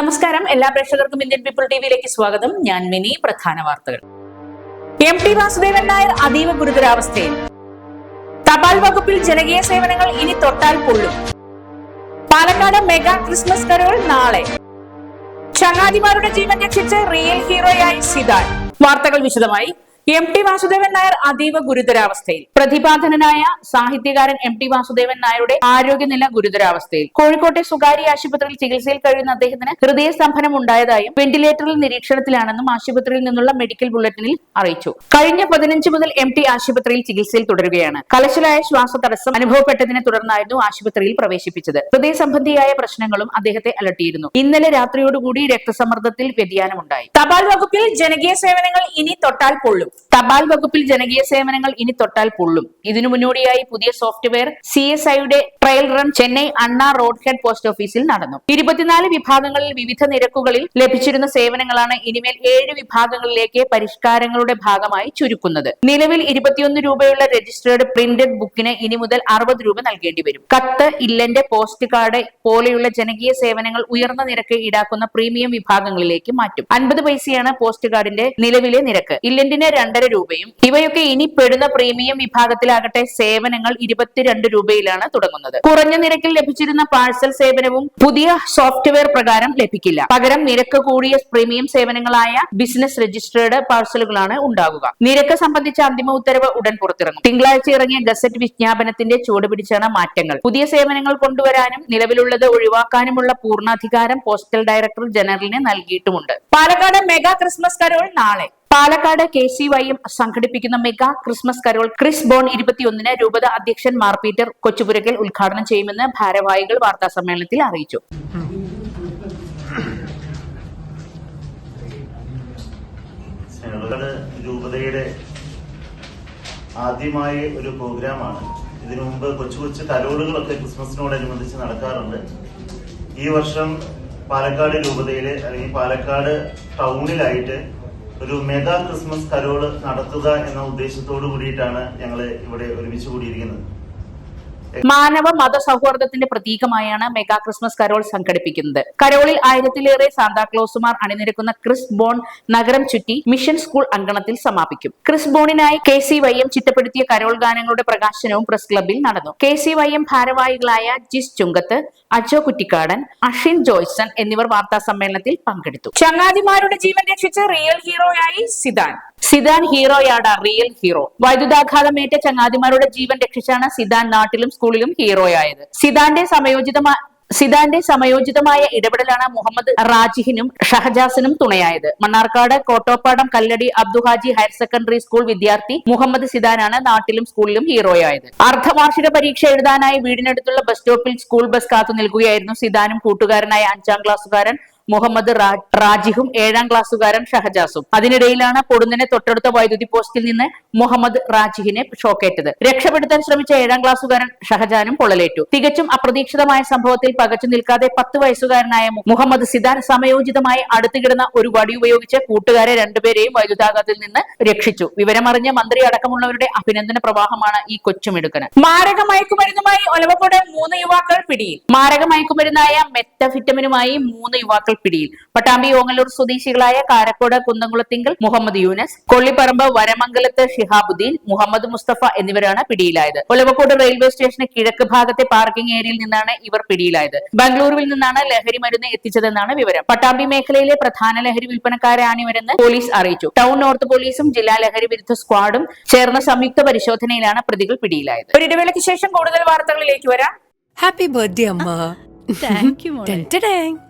നമസ്കാരം. എല്ലാ പ്രേക്ഷകർക്കും ഇന്ത്യൻ പീപ്പിൾ ടിവിയിലേക്ക് സ്വാഗതം. ഞാൻ മിനി. പ്രധാന വാർത്തകൾ. എം ടി വാസുദേവൻ നായർ അതീവ ഗുരുതരാവസ്ഥയിൽ. തപാൽ വകുപ്പിൽ ജനകീയ സേവനങ്ങൾ ഇനി തൊട്ടാൽ പൊള്ളും. പാലക്കാട് മെഗാ ക്രിസ്മസ് കരോൾ നാളെ. ചങ്ങാതിമാരുടെ ജീവൻ രക്ഷിച്ച് റിയൽ ഹീറോയായി സിദാൻ. വാർത്തകൾ വിശദമായി. എം ടി വാസുദേവൻ നായർ അതീവ ഗുരുതരാവസ്ഥയിൽ. പ്രതിപാദനനായ സാഹിത്യകാരൻ എം ടി വാസുദേവൻ നായരുടെ ആരോഗ്യനില ഗുരുതരാവസ്ഥയിൽ. കോഴിക്കോട്ടെ സ്വകാര്യ ആശുപത്രിയിൽ ചികിത്സയിൽ കഴിയുന്ന അദ്ദേഹത്തിന് ഹൃദയ സ്തംഭനം ഉണ്ടായതായും വെന്റിലേറ്ററിൽ നിരീക്ഷണത്തിലാണെന്നും ആശുപത്രിയിൽ നിന്നുള്ള മെഡിക്കൽ ബുള്ളറ്റിനിൽ അറിയിച്ചു. കഴിഞ്ഞ പതിനഞ്ച് മുതൽ എം ടി ആശുപത്രിയിൽ ചികിത്സയിൽ തുടരുകയാണ്. കലശലായ ശ്വാസ തടസ്സം അനുഭവപ്പെട്ടതിനെ തുടർന്നായിരുന്നു ആശുപത്രിയിൽ പ്രവേശിപ്പിച്ചത്. ഹൃദയ സംബന്ധിയായ പ്രശ്നങ്ങളും അദ്ദേഹത്തെ അലട്ടിയിരുന്നു. ഇന്നലെ രാത്രിയോടുകൂടി രക്തസമ്മർദ്ദത്തിൽ വ്യതിയാനമുണ്ടായി. തപാൽ വകുപ്പിൽ ജനകീയ സേവനങ്ങൾ ഇനി തൊട്ടാൽ പൊള്ളും. തപാൽ വകുപ്പിൽ ജനകീയ സേവനങ്ങൾ ഇനി തൊട്ടാൽ പൊള്ളും. ഇതിനു മുന്നോടിയായി പുതിയ സോഫ്റ്റ്വെയർ സി എസ് ഐയുടെ trial run Chennai Anna road head post ഓഫീസിൽ നടന്നു. ഇരുപത്തിനാല് വിഭാഗങ്ങളിൽ വിവിധ നിരക്കുകളിൽ ലഭിച്ചിരുന്ന സേവനങ്ങളാണ് ഇനിമേൽ ഏഴ് വിഭാഗങ്ങളിലേക്ക് പരിഷ്കാരങ്ങളുടെ ഭാഗമായി ചുരുക്കുന്നത്. നിലവിൽ ഇരുപത്തിയൊന്ന് രൂപയുള്ള രജിസ്റ്റേർഡ് പ്രിന്റഡ് ബുക്കിന് ഇനി മുതൽ അറുപത് രൂപ നൽകേണ്ടി വരും. കത്ത് ഇല്ലന്റെ പോസ്റ്റ് കാർഡ് പോലെയുള്ള ജനകീയ സേവനങ്ങൾ ഉയർന്ന നിരക്ക് ഈടാക്കുന്ന പ്രീമിയം വിഭാഗങ്ങളിലേക്ക് മാറ്റും. അൻപത് പൈസയാണ് പോസ്റ്റ് കാർഡിന്റെ നിലവിലെ നിരക്ക്. ഇല്ലന്റിന് രണ്ടര രൂപയും. ഇവയൊക്കെ ഇനി പെടുന്ന പ്രീമിയം വിഭാഗത്തിലാകട്ടെ സേവനങ്ങൾ ഇരുപത്തിരണ്ട് രൂപയിലാണ് തുടങ്ങുന്നത്. കുറഞ്ഞ നിരക്കിൽ ലഭിച്ചിരുന്ന പാഴ്സൽ സേവനവും പുതിയ സോഫ്റ്റ്വെയർ പ്രകാരം ലഭിക്കില്ല. പകരം നിരക്ക് കൂടിയ പ്രീമിയം സേവനങ്ങളായ ബിസിനസ് രജിസ്റ്റേർഡ് പാഴ്സലുകളാണ് ഉണ്ടാകുക നിരക്ക് സംബന്ധിച്ച അന്തിമ ഉത്തരവ് ഉടൻ പുറത്തിറങ്ങും. തിങ്കളാഴ്ച ഇറങ്ങിയ ഗസറ്റ് വിജ്ഞാപനത്തിന്റെ ചുവട് പിടിച്ചാണ് മാറ്റങ്ങൾ. പുതിയ സേവനങ്ങൾ കൊണ്ടുവരാനും നിലവിലുള്ളത് ഒഴിവാക്കാനുമുള്ള പൂർണാധികാരം പോസ്റ്റൽ ഡയറക്ടർ ജനറലിന് നൽകിയിട്ടുമുണ്ട്. പാലക്കാട് മെഗാ ക്രിസ്മസ് കരോൾ നാളെ. പാലക്കാട് കെ സി വൈയും സംഘടിപ്പിക്കുന്ന mega Christmas carol Chris born ഇരുപത്തിയൊന്നിന് രൂപത അധ്യക്ഷൻ മാർ പീറ്റർ കൊച്ചുപുരക്കൽ ഉദ്ഘാടനം ചെയ്യുമെന്ന് ഭാരവാഹികൾ വാർത്താ സമ്മേളനത്തിൽ അറിയിച്ചു രൂപതയുടെ ആദ്യമായ ഒരു പ്രോഗ്രാമാണ്. ഇതിനു മുമ്പ് കൊച്ചു കൊച്ചു കരോളുകളൊക്കെ ക്രിസ്മസിനോടനുബന്ധിച്ച് നടക്കാറുണ്ട്. ഈ വർഷം പാലക്കാട് രൂപതയിൽ അല്ലെങ്കിൽ പാലക്കാട് ടൗണിലായിട്ട് ഒരു മെഗാ ക്രിസ്മസ് കരോൾ നടത്തുക എന്ന ഉദ്ദേശത്തോടു കൂടിയിട്ടാണ് ഞങ്ങൾ ഇവിടെ ഒരുമിച്ച് കൂടിയിരിക്കുന്നത്. മാനവ മത സൗഹാർദ്ദത്തിന്റെ പ്രതീകമായാണ് മെഗാ ക്രിസ്മസ് കരോൾ സംഘടിപ്പിക്കുന്നത്. കരോളിൽ ആയിരത്തിലേറെ സാന്താക്ലോസുമാർ അണിനിരക്കുന്ന ക്രിസ് ബോൺ നഗരം ചുറ്റി മിഷൻ സ്കൂൾ അങ്കണത്തിൽ സമാപിക്കും. ക്രിസ് ബോണിനായി കെ സി വൈ എം ചിട്ടപ്പെടുത്തിയ കരോൾ ഗാനങ്ങളുടെ പ്രകാശനവും പ്രസ് ക്ലബിൽ നടന്നു. കെ സി വൈ എം ഭാരവാഹികളായ ജിസ് ചുങ്കത്ത് അജോ കുറ്റിക്കാടൻ അഷിൻ ജോയ്സൺ എന്നിവർ വാർത്താ സമ്മേളനത്തിൽ പങ്കെടുത്തു. ചങ്ങാതിമാരുടെ ജീവൻ രക്ഷിച്ച റിയൽ ഹീറോയായി സിദാൻ. സിദാൻ ഹീറോയാണ് റിയൽ ഹീറോ വൈദ്യുതാഘാതമേറ്റ ചങ്ങാതിമാരുടെ ജീവൻ രക്ഷിച്ചാണ് സിദാൻ നാട്ടിലും സ്കൂളിലും ഹീറോയായത് സിദാന്റെ സമയോചിതമായ സിദാന്റെ സമയോചിതമായ ഇടപെടലാണ് മുഹമ്മദ് റാജിഹിനും ഷഹജാസിനും തുണയായത്. Mannarkkad Kottopadam Kalladi Abduhaji higher secondary school വിദ്യാർത്ഥി മുഹമ്മദ് സിദാനാണ് നാട്ടിലും സ്കൂളിലും ഹീറോയായത്. അർദ്ധവാർഷിക പരീക്ഷ എഴുതാനായി വീടിനടുത്തുള്ള ബസ് സ്റ്റോപ്പിൽ സ്കൂൾ ബസ് കാത്തു നിൽക്കുകയായിരുന്നു സിദാനും കൂട്ടുകാരനായ അഞ്ചാം ക്ലാസ്സുകാരൻ മുഹമ്മദ് റാജിഹും ഏഴാം ക്ലാസ്സുകാരൻ ഷഹജാസും. അതിനിടയിലാണ് പൊടുന്നനെ തൊട്ടടുത്ത വൈദ്യുതി പോസ്റ്റിൽ നിന്ന് മുഹമ്മദ് റാജിഹിനെ ഷോക്കേറ്റത്. രക്ഷപ്പെടുത്താൻ ശ്രമിച്ച ഏഴാം ക്ലാസ്സുകാരൻ ഷഹജാനും പൊള്ളലേറ്റു. തികച്ചും അപ്രതീക്ഷിതമായ സംഭവത്തിൽ പകച്ചു നിൽക്കാതെ പത്ത് വയസ്സുകാരനായ മുഹമ്മദ് സിദാൻ സമയോചിതമായി അടുത്തുകിടന്ന ഒരു വടി ഉപയോഗിച്ച് കൂട്ടുകാരെ രണ്ടുപേരെയും വൈദ്യുതാഘാതത്തിൽ നിന്ന് രക്ഷിച്ചു. വിവരമറിഞ്ഞ മന്ത്രി അടക്കമുള്ളവരുടെ അഭിനന്ദന പ്രവാഹമാണ് ഈ കൊച്ചുമിടുക്കന് മാരക മയക്കുമരുന്നുമായി ഒലവക്കോട് മൂന്ന് യുവാക്കൾ പിടിയിൽ. മാരക മയക്കുമരുന്നായ മെറ്റഫിറ്റമിനുമായി മൂന്ന് യുവാക്കൾ പിടിയിൽ. പട്ടാമ്പി ഓങ്ങല്ലൂർ സ്വദേശികളായ കാരക്കോട് കുന്നംകുളത്തിങ്കൽ മുഹമ്മദ് യൂനസ് കൊള്ളിപ്പറമ്പ് വരമംഗലത്ത് ഷിഹാബുദ്ദീൻ മുഹമ്മദ് മുസ്തഫ എന്നിവരാണ് പിടിയിലായത്. ഒലവക്കോട് റെയിൽവേ സ്റ്റേഷന് കിഴക്ക് ഭാഗത്തെ പാർക്കിംഗ് ഏരിയയിൽ നിന്നാണ് ഇവർ പിടിയിലായത്. ബംഗളൂരുവിൽ നിന്നാണ് ലഹരി മരുന്ന് എത്തിച്ചതെന്നാണ് വിവരം. പട്ടാമ്പി മേഖലയിലെ പ്രധാന ലഹരി വിൽപ്പനക്കാരാണിവരെന്ന് പോലീസ് അറിയിച്ചു. ടൗൺ നോർത്ത് പോലീസും ജില്ലാ ലഹരി വിരുദ്ധ സ്ക്വാഡും ചേർന്ന സംയുക്ത പരിശോധനയിലാണ് പ്രതികൾ പിടിയിലായത്. ഒരു ഇടവേളയ്ക്ക് ശേഷം കൂടുതൽ വാർത്തകളിലേക്ക് വരാം. ഹാപ്പി ബർത്ത്ഡേ അമ്മ. താങ്ക് യു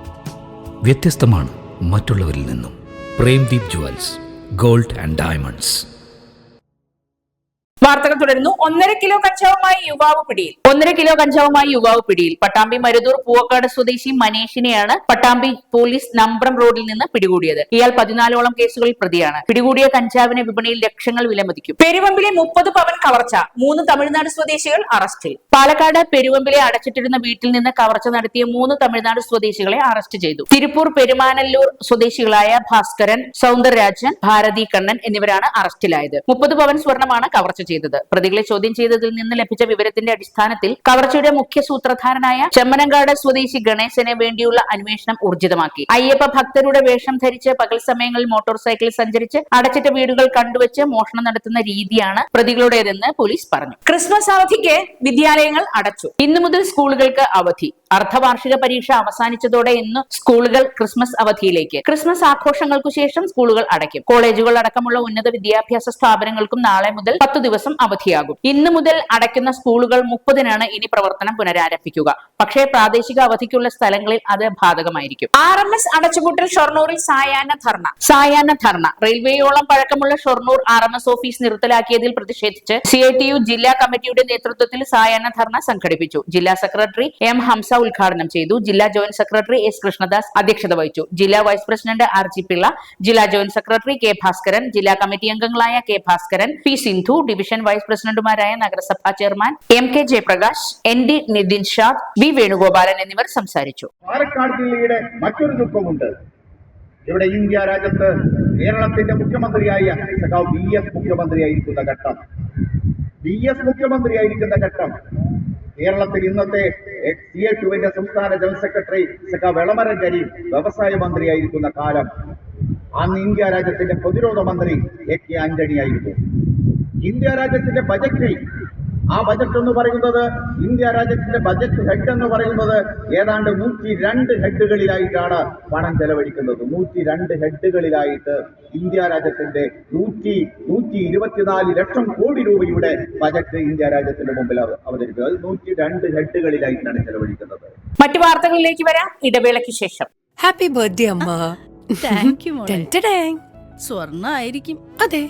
വ്യത്യസ്തമാണ് മറ്റുള്ളവരിൽ നിന്നും. Premdeep jewels gold and diamonds. വാർത്തകൾ തുടരുന്നു. ഒന്നര കിലോ കഞ്ചാവുമായി യുവാവ് പിടിയിൽ. ഒന്നര കിലോ കഞ്ചാവുമായി യുവാവ് പിടിയിൽ. പട്ടാമ്പി മരുതൂർ പൂവക്കാട് സ്വദേശി മനീഷിനെയാണ് പട്ടാമ്പി പോലീസ് നമ്പ്രം റോഡിൽ നിന്ന് പിടികൂടിയത്. ഇയാൾ പതിനാലോളം കേസുകളിൽ പ്രതിയാണ്. പിടികൂടിയ കഞ്ചാവിനെ വിപണിയിൽ ലക്ഷങ്ങൾ വിലമതിക്കും പെരുവമ്പിലെ മുപ്പത് പവൻ കവർച്ച മൂന്ന് തമിഴ്നാട് സ്വദേശികൾ അറസ്റ്റിൽ. പാലക്കാട് പെരുവമ്പിലെ അടച്ചിട്ടിരുന്ന വീട്ടിൽ നിന്ന് കവർച്ച നടത്തിയ മൂന്ന് തമിഴ്നാട് സ്വദേശികളെ അറസ്റ്റ് ചെയ്തു. തിരുപ്പൂർ പെരുമാനല്ലൂർ സ്വദേശികളായ ഭാസ്കരൻ സൗന്ദരരാജൻ ഭാരതി കണ്ണൻ എന്നിവരാണ് അറസ്റ്റിലായത്. മുപ്പത് പവൻ സ്വർണമാണ് കവർച്ച ചെയ്തത്. പ്രതികളെ ചോദ്യം ചെയ്തതിൽ നിന്ന് ലഭിച്ച വിവരത്തിന്റെ അടിസ്ഥാനത്തിൽ കവർച്ചയുടെ മുഖ്യ സൂത്രധാരനായ ചെമ്മനങ്കാട് സ്വദേശി ഗണേശനെ വേണ്ടിയുള്ള അന്വേഷണം ഊർജിതമാക്കി. അയ്യപ്പ ഭക്തരുടെ വേഷം ധരിച്ച് പകൽ സമയങ്ങളിൽ മോട്ടോർ സൈക്കിൾ സഞ്ചരിച്ച് അടച്ചിട്ട വീടുകൾ കണ്ടുവച്ച് മോഷണം നടത്തുന്ന രീതിയാണ് പ്രതികളുടേതെന്ന് പോലീസ് പറഞ്ഞു. ക്രിസ്മസ് അവധിക്ക് വിദ്യാലയങ്ങൾ അടച്ചു. ഇന്നു മുതൽ സ്കൂളുകൾക്ക് അവധി. അർദ്ധവാർഷിക പരീക്ഷ അവസാനിച്ചതോടെ ഇന്ന് സ്കൂളുകൾ ക്രിസ്മസ് അവധിയിലേക്ക്. ക്രിസ്മസ് ആഘോഷങ്ങൾക്കു ശേഷം സ്കൂളുകൾ അടയ്ക്കും. കോളേജുകൾ അടക്കമുള്ള ഉന്നത വിദ്യാഭ്യാസ സ്ഥാപനങ്ങൾക്കും നാളെ മുതൽ പത്ത് ദിവസം അവധിയാകും. ഇന്ന് മുതൽ അടയ്ക്കുന്ന സ്കൂളുകൾ മുപ്പതിനാണ് ഇനി പ്രവർത്തനം പുനരാരംഭിക്കുക. പക്ഷേ പ്രാദേശിക അവധിക്കുള്ള സ്ഥലങ്ങളിൽ അത് ബാധകമായിരിക്കും. ആർ എം എസ് അടച്ചുപൂട്ടൽ ഷൊർണൂരിൽ സായാഹ്ന ധർണ. സായാഹ്ന ധർണ. റെയിൽവേയോളം പഴക്കമുള്ള Shoranur R M S office നിർത്തലാക്കിയതിൽ പ്രതിഷേധിച്ച് സി ഐ ടി യു ജില്ലാ കമ്മിറ്റിയുടെ നേതൃത്വത്തിൽ സായാഹ്ന ധർണ സംഘടിപ്പിച്ചു. ജില്ലാ സെക്രട്ടറി എം ഹംസ ഉദ്ഘാടനം ചെയ്തു. ജില്ലാ ജോയിന്റ് സെക്രട്ടറി എസ് കൃഷ്ണദാസ് അധ്യക്ഷത വഹിച്ചു. ജില്ലാ vice president R G Pillai ജില്ലാ ജോയിന്റ് സെക്രട്ടറി കെ ഭാസ്കരൻ ജില്ലാ കമ്മിറ്റി അംഗങ്ങളായ K Bhaskaran P Sindhu division vice പ്രസിഡന്റുമാരായ നഗരസഭാ chairman M K Jayaprakash N D Nitin Shah V Venugopalan എന്നിവർ സംസാരിച്ചു. പാലക്കാട് ജില്ലയുടെ മറ്റൊരു ദുഃഖമുണ്ട്. ഇവിടെ ഇന്ത്യ രാജ്യത്ത് കേരളത്തിന്റെ മുഖ്യമന്ത്രിയായ സഖാവ് ബി എസ് മുഖ്യമന്ത്രിയായിരിക്കുന്ന ഘട്ടം. ബി എസ് മുഖ്യമന്ത്രിയായിരിക്കുന്ന ഘട്ടം. കേരളത്തിൽ ഇന്നത്തെ സി എ ടുവിന്റെ സംസ്ഥാന ജനറൽ സെക്രട്ടറി സഖാവ് വെളമരം കരീം വ്യവസായ മന്ത്രിയായിരിക്കുന്ന കാലം. അന്ന് ഇന്ത്യ രാജ്യത്തിന്റെ പ്രതിരോധ മന്ത്രി എ കെ ആന്റണിയായിരുന്നു ഇന്ത്യ രാജ്യത്തിന്റെ ബജറ്റിൽ ആ ബജറ്റ് എന്ന് പറയുന്നത് ഇന്ത്യ രാജ്യത്തിന്റെ ബജറ്റ് ഹെഡ് എന്ന് പറയുന്നത് ഏതാണ്ട് നൂറ്റി രണ്ട് ഹെഡുകളിലായിട്ടാണ് പണം ചെലവഴിക്കുന്നത്. നൂറ്റി രണ്ട് ഹെഡുകളിലായിട്ട് ഇന്ത്യ രാജ്യത്തിന്റെ നൂറ്റി നൂറ്റി ഇരുപത്തിനാല് ലക്ഷം കോടി രൂപയുടെ ബജറ്റ് ഇന്ത്യ രാജ്യത്തിന്റെ മുമ്പിൽ അവ- അവതരിപ്പിക്കുന്നത്. അത് നൂറ്റി രണ്ട് ഹെഡുകളിലായിട്ടാണ് ചെലവഴിക്കുന്നത്. മറ്റു വാർത്തകളിലേക്ക് വരാം. ഇടവേളയ്ക്ക് ശേഷം. ഹാപ്പി ബർത്ത്ഡേ അമ്മ. താങ്ക് യു ടെഡാങ്. സ്വർണായിരിക്കും. അതെ.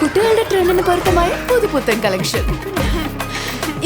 കുട്ടികളുടെ ട്രെൻഡിന് പൊരുത്തമായ പുതുപുത്തൻ കളക്ഷൻ.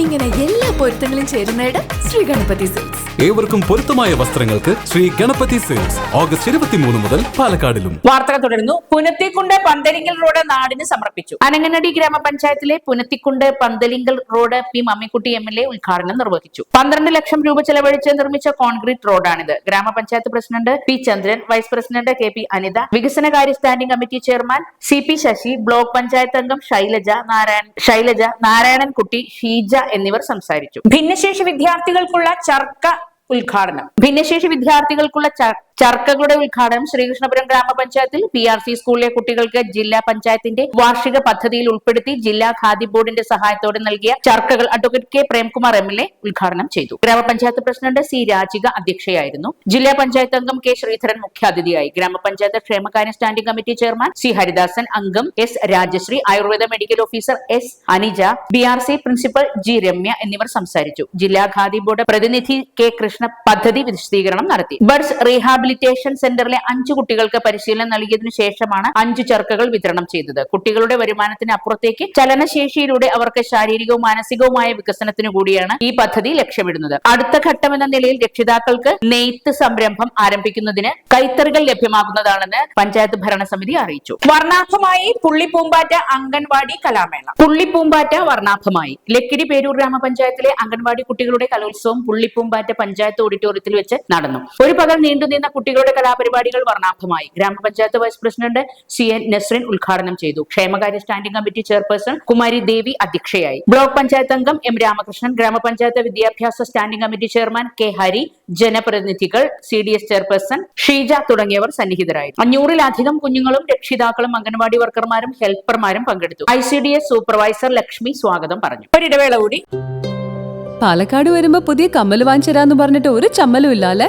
ഇങ്ങനെ എല്ലാ പൊരുത്തങ്ങളും ചേരുന്നയിടം ശ്രീ ഗണപതി സിൽസ് ഏവർക്കും പൊരുത്തമായ വസ്ത്രങ്ങൾക്ക് ശ്രീ ഗണപതി സിൽസ് ഓഗസ്റ്റ് ഇരുപത്തിമൂന്ന് മുതൽ പാലക്കാടിലും. വാർത്തകൾ തുടരുന്നു. പുനത്തിക്കുണ്ട് പന്തലിങ്കൽ റോഡ് നാടിന് സമർപ്പിച്ചു. അനങ്ങനടി ഗ്രാമപഞ്ചായത്തിലെ Punathikkund Panthalingal road P Mammikutty M L A ഉദ്ഘാടനം നിർവഹിച്ചു. പന്ത്രണ്ട് ലക്ഷം രൂപ ചെലവഴിച്ച് നിർമ്മിച്ച concrete റോഡാണിത്. Grama panchayat president P Chandran vice president K P Anitha വികസനകാര്യ standing committee chairman C P Sasi block panchayat അംഗം ശൈലജ നാരായണൻ ശൈലജ നാരായണൻകുട്ടി ഷീജ എന്നിവർ സംസാരിച്ചു. ഭിന്നശേഷി വിദ്യാർത്ഥികൾക്കുള്ള ചർക്ക ഉദ്ഘാടനം. ഭിന്നശേഷി വിദ്യാർത്ഥികൾക്കുള്ള ചർക്കകളുടെ ഉദ്ഘാടനം ശ്രീകൃഷ്ണപുരം ഗ്രാമപഞ്ചായത്തിൽ പി ആർ സി സ്കൂളിലെ കുട്ടികൾക്ക് ജില്ലാ പഞ്ചായത്തിന്റെ വാർഷിക പദ്ധതിയിൽ ഉൾപ്പെടുത്തി ജില്ലാ ഖാദി ബോർഡിന്റെ സഹായത്തോടെ നൽകിയ ചർക്കകൾ advocate K Premkumar M L ഉദ്ഘാടനം ചെയ്തു. ഗ്രാമപഞ്ചായത്ത് പ്രസിഡന്റ് സി രാജിക അധ്യക്ഷയായിരുന്നു. ജില്ലാ പഞ്ചായത്ത് അംഗം കെ ശ്രീധരൻ മുഖ്യാതിഥിയായി. ഗ്രാമപഞ്ചായത്ത് ക്ഷേമകാര്യ standing committee chairman C Haridasan അംഗം S Rajasree Ayurveda medical officer S Anija B R C principal G Ramya എന്നിവർ സംസാരിച്ചു. ജില്ലാ ഖാദി ബോർഡ് പ്രതിനിധി കെ കൃഷ്ണ പദ്ധതി വിശദീകരണം നടത്തി. ബഡ്സ് റീഹാബിലിറ്റേഷൻ റീഹാബിലിറ്റേഷൻ സെന്ററിലെ അഞ്ചു കുട്ടികൾക്ക് പരിശീലനം നൽകിയതിനു ശേഷമാണ് അഞ്ചു ചർക്കകൾ വിതരണം ചെയ്തത്. കുട്ടികളുടെ വരുമാനത്തിന് അപ്പുറത്തേക്ക് ചലനശേഷിയിലൂടെ അവർക്ക് ശാരീരികവും മാനസികവുമായ വികസനത്തിനു കൂടിയാണ് ഈ പദ്ധതി ലക്ഷ്യമിടുന്നത്. അടുത്ത ഘട്ടമെന്ന നിലയിൽ രക്ഷിതാക്കൾക്ക് നെയ്ത്ത് സംരംഭം ആരംഭിക്കുന്നതിന് കൈത്തറികൾ ലഭ്യമാകുന്നതാണെന്ന് പഞ്ചായത്ത് ഭരണസമിതി അറിയിച്ചു. വർണാഭമായി പുള്ളിപ്പൂമ്പാറ്റ അംഗൻവാടി കലാമേള. പുള്ളിപ്പൂമ്പാറ്റ വർണാഭമായി. ലക്കിടി പേരൂർ ഗ്രാമപഞ്ചായത്തിലെ അംഗൻവാടി കുട്ടികളുടെ കലോത്സവം പുള്ളിപ്പൂമ്പാറ്റ പഞ്ചായത്ത് ഓഡിറ്റോറിയത്തിൽ വെച്ച് നടന്നു. ഒരു പകൽ നീണ്ടുനിന്ന കുട്ടികളുടെ കലാപരിപാടികൾ വർണാഭമായി. Grama panchayat vice president C N Nasrin ഉദ്ഘാടനം ചെയ്തു. ക്ഷേമകാര്യ standing committee chairperson Kumari Devi അധ്യക്ഷയായി. ബ്ലോക്ക് പഞ്ചായത്ത് അംഗം എം രാമകൃഷ്ണൻ ഗ്രാമപഞ്ചായത്ത് വിദ്യാഭ്യാസ standing committee chairman K Hari ജനപ്രതിനിധികൾ C D S chairperson Sheeja തുടങ്ങിയവർ സന്നിഹിതരായി. അഞ്ഞൂറിലധികം കുഞ്ഞുങ്ങളും രക്ഷിതാക്കളും അംഗൻവാടി വർക്കർമാരും ഹെൽപ്പർമാരും പങ്കെടുത്തു. I C D S supervisor Lakshmi സ്വാഗതം പറഞ്ഞു. ഒരിടവേള കൂടി. പാലക്കാട് വരുമ്പോ പുതിയ കമ്മൽ വാങ്ങിച്ചരാന്ന് പറഞ്ഞിട്ട് ഒരു ചമ്മലും ഇല്ല അല്ലെ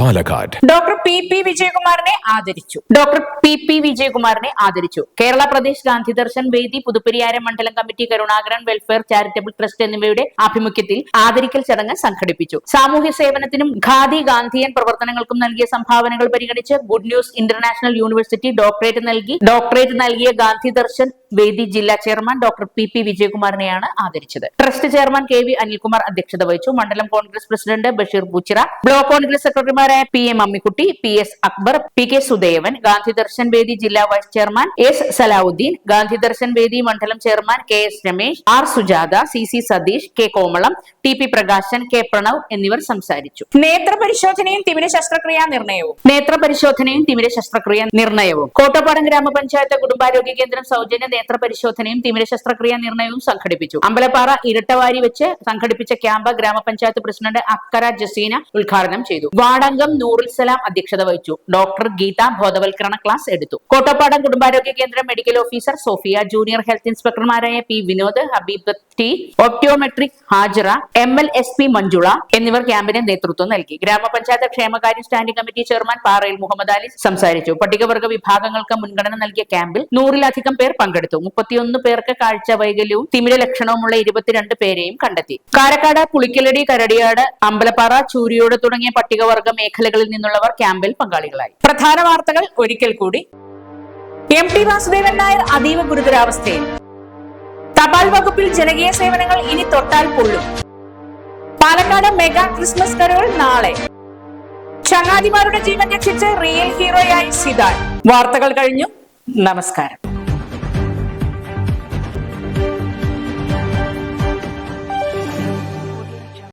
Palakkad. Doctor P P വിജയകുമാറിനെ ആദരിച്ചു. ഡോക്ടർ പി പി വിജയകുമാറിനെ ആദരിച്ചു. കേരള പ്രദേശ് ഗാന്ധി ദർശൻ വേദി പുതുപ്പരിയാരം മണ്ഡലം committee Karunakaran welfare charitable trust എന്നിവയുടെ ആഭിമുഖ്യത്തിൽ ആദരിക്കൽ ചടങ്ങ് സംഘടിപ്പിച്ചു. സാമൂഹ്യ സേവനത്തിനും ഖാദി ഗാന്ധിയൻ പ്രവർത്തനങ്ങൾക്കും നൽകിയ സംഭാവനകൾ പരിഗണിച്ച് good news international university doctorate നൽകി. ഡോക്ടറേറ്റ് നൽകിയ ഗാന്ധി ദർശൻ വേദി ജില്ലാ ചെയർമാൻ ഡോക്ടർ പി പി വിജയകുമാറിനെയാണ് ആദരിച്ചത്. Trust chairman K V Anilkumar അധ്യക്ഷത വഹിച്ചു. മണ്ഡലം കോൺഗ്രസ് പ്രസിഡന്റ് ബഷീർ പൂച്ചിറ ബ്ലോക്ക് കോൺഗ്രസ് സെക്രട്ടറിമാരായ P M Ammikutty P S Akbar P K Sudevan Gandhi Darshan Vedi ജില്ലാ vice chairman S Salavudheen Gandhi Darshan Vedi മണ്ഡലം chairman K S Ramesh R Sujatha C C Satheesh K Komalam T P Prakashan K Pranav എന്നിവർ സംസാരിച്ചു. നേത്ര പരിശോധനയും തിമിര ശസ്ത്രക്രിയാ നിർണയവും. നേത്ര പരിശോധനയും തിമിര ശസ്ത്രക്രിയ നിർണയവും. കോട്ടപ്പാടം ഗ്രാമപഞ്ചായത്ത് കുടുംബാരോഗ്യ കേന്ദ്രം സൗജന്യ നേത്ര പരിശോധനയും തിമിര ശസ്ത്രക്രിയ നിർണയവും സംഘടിപ്പിച്ചു. അമ്പലപ്പാറ ഇരട്ടവാരി വെച്ച് സംഘടിപ്പിച്ച ക്യാമ്പ് ഗ്രാമപഞ്ചായത്ത് പ്രസിഡന്റ് അക്കര ജസീന ഉദ്ഘാടനം ചെയ്തു. വാർഡംഗം നൂറുൽ സലാം അധ്യക്ഷത വഹിച്ചു. ഡോക്ടർ ഗീത ബോധവൽക്കരണ ക്ലാസ് എടുത്തു. കോട്ടപ്പാടം കുടുംബാരോഗ്യ കേന്ദ്രം medical officer Sophia junior health ഇൻസ്പെക്ടർമാരായ P Vinod Habeeb T optometric Hajara M L S P Manjula എന്നിവർ ക്യാമ്പിന് നേതൃത്വം നൽകി. ഗ്രാമപഞ്ചായത്ത് ക്ഷേമകാര്യ സ്റ്റാൻഡിംഗ് കമ്മിറ്റി ചെയർമാൻ പാറയിൽ മുഹമ്മദ് അലി സംസാരിച്ചു. പട്ടികവർഗ വിഭാഗങ്ങൾക്ക് മുൻഗണന നൽകിയ ക്യാമ്പിൽ നൂറിലധികം പേർ പങ്കെടുത്തു. മുപ്പത്തിയൊന്ന് പേർക്ക് കാഴ്ച വൈകല്യവും തിമിര ലക്ഷണവുമുള്ള ഇരുപത്തിരണ്ട് പേരെയും കണ്ടെത്തി. കാരക്കാട് പുളിക്കലടി കരടിയാട് അമ്പലപ്പാറ ചൂരിയോട് തുടങ്ങിയ പട്ടികവർഗ മേഖലകളിൽ നിന്നുള്ളവർ ക്യാമ്പിൽ പങ്കാളികളായി. പ്രധാന വാർത്തകൾ ഒരിക്കൽ കൂടി. എം ടി വാസുദേവൻ നായർ അതീവ ഗുരുതരാവസ്ഥയിൽ. തപാൽ വകുപ്പിൽ ജനകീയ സേവനങ്ങൾ ഇനി തൊട്ടാൽ പൊള്ളും. പാലക്കാട് മെഗാ ക്രിസ്മസ് കരോൾ നാളെ. ചങ്ങാതിമാരുടെ ജീവൻ രക്ഷിച്ച് റിയൽ ഹീറോയായി സിദാൻ. വാർത്തകൾ കഴിഞ്ഞു. നമസ്കാരം.